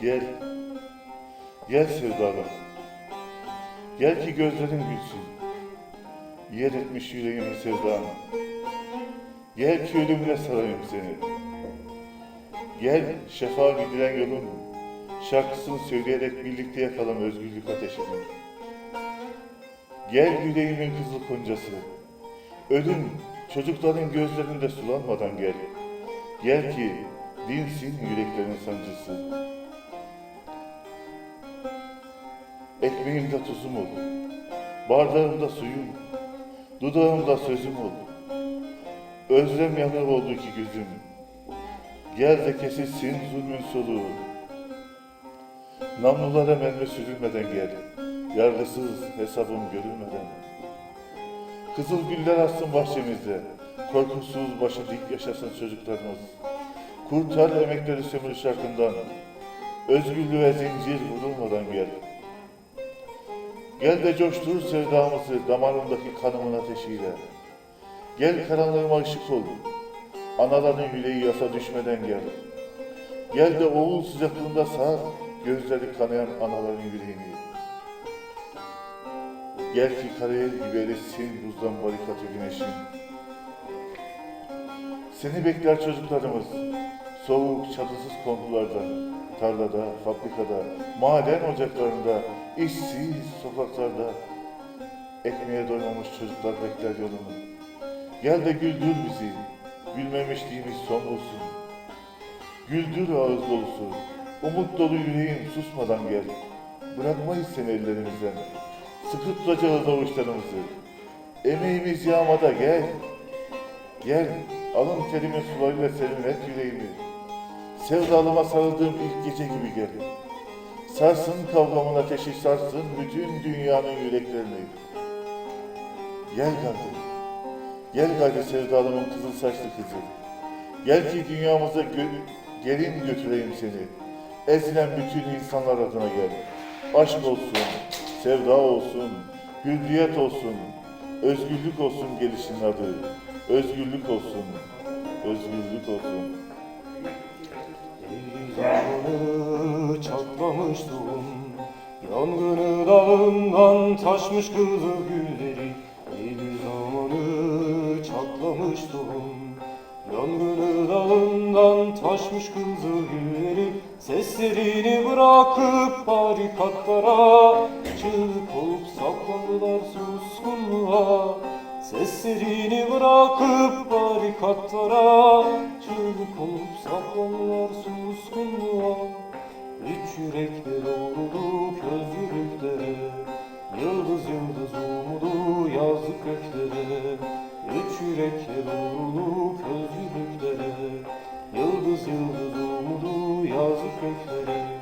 Gel. Gel sevdalım. Gel ki gözlerin gülsün. Yer etmiş yüreğimin sevdanı. Gel ki ölümle sarayım seni. Gel şefa gidiren yolun şarkısını söyleyerek birlikte yakalım özgürlük ateşini. Gel yüreğimin kızıl koncası. Ölüm çocukların gözlerinde sulanmadan gel. Gel ki dinsin yüreklerin sancısı. Ekmeğimde tuzum ol. Bardağımda suyum. Dudağımda sözüm ol. Özlem yanır oldu ki gözüm. Gel de kesilsin zulmün soluğu. Namlulara mermi sürülmeden gel. Yargısız hesabım görülmeden. Kızıl güller açsın bahçemizde. Korkusuz başı dik yaşasın çocuklarımız. Kurtar emekleri sömürü şarkından. Özgürlüğe zincir vurulmadan gel. Gel de coştur sevdamızı damarındaki kanımın ateşiyle. Gel karanlığıma ışık ol. Anaların yüreği yasa düşmeden gel. Gel de oğul sıcaklığında sar gözleri kanayan anaların yüreğini. Gel ki karayel gibi erisin buzdan barikatı güneşin. Seni bekler çocuklarımız. Soğuk, çatısız kondularda, tarlada, fabrikada, maden ocaklarında, işsiz sokaklarda. Ekmeğe doymamış çocuklar bekler yolunu. Gel de güldür bizi, gülmemişliğimiz son bulsun. Güldür ağız dolusu, umut dolu yüreğim susmadan gel. Bırakmayız seni ellerimizden. Sıkı tutacağız avuçlarımızı. Emeğimiz yağmada gel. Gel, alın terimin sularıyla serinlet yüreğimi. Sevdalıma sarıldığım ilk gece gibi gel. Sarsın kavgamın ateşi, sarsın bütün dünyanın yüreklerini. Gel kardeşim. Gel gayrı sevdalımın kızıl saçlı kızı. Gel ki dünyamıza gö- gelin götüreyim seni. Ezilen bütün insanlar adına gel. Aşk olsun, sevda olsun, hürriyet olsun, özgürlük olsun gelişin adı. Özgürlük olsun, özgürlük olsun. Doğum Yangını dağından taşmış kızıl gülleri Eylül zamanı çatlamış doğum Yangını dağından taşmış kızıl gülleri Seslerini bırakıp barikatlara Çığlık olup saklandılar suskunluğa. Seslerini bırakıp barikatlara Çığlık olup saklandılar suskunluğa yürekte doğruluk özgürlüklere Yıldız yıldız umudu yazdık göklere. Üç yürekte doğruluk özgürlüklere Yıldız yıldız umudu yazdık göklere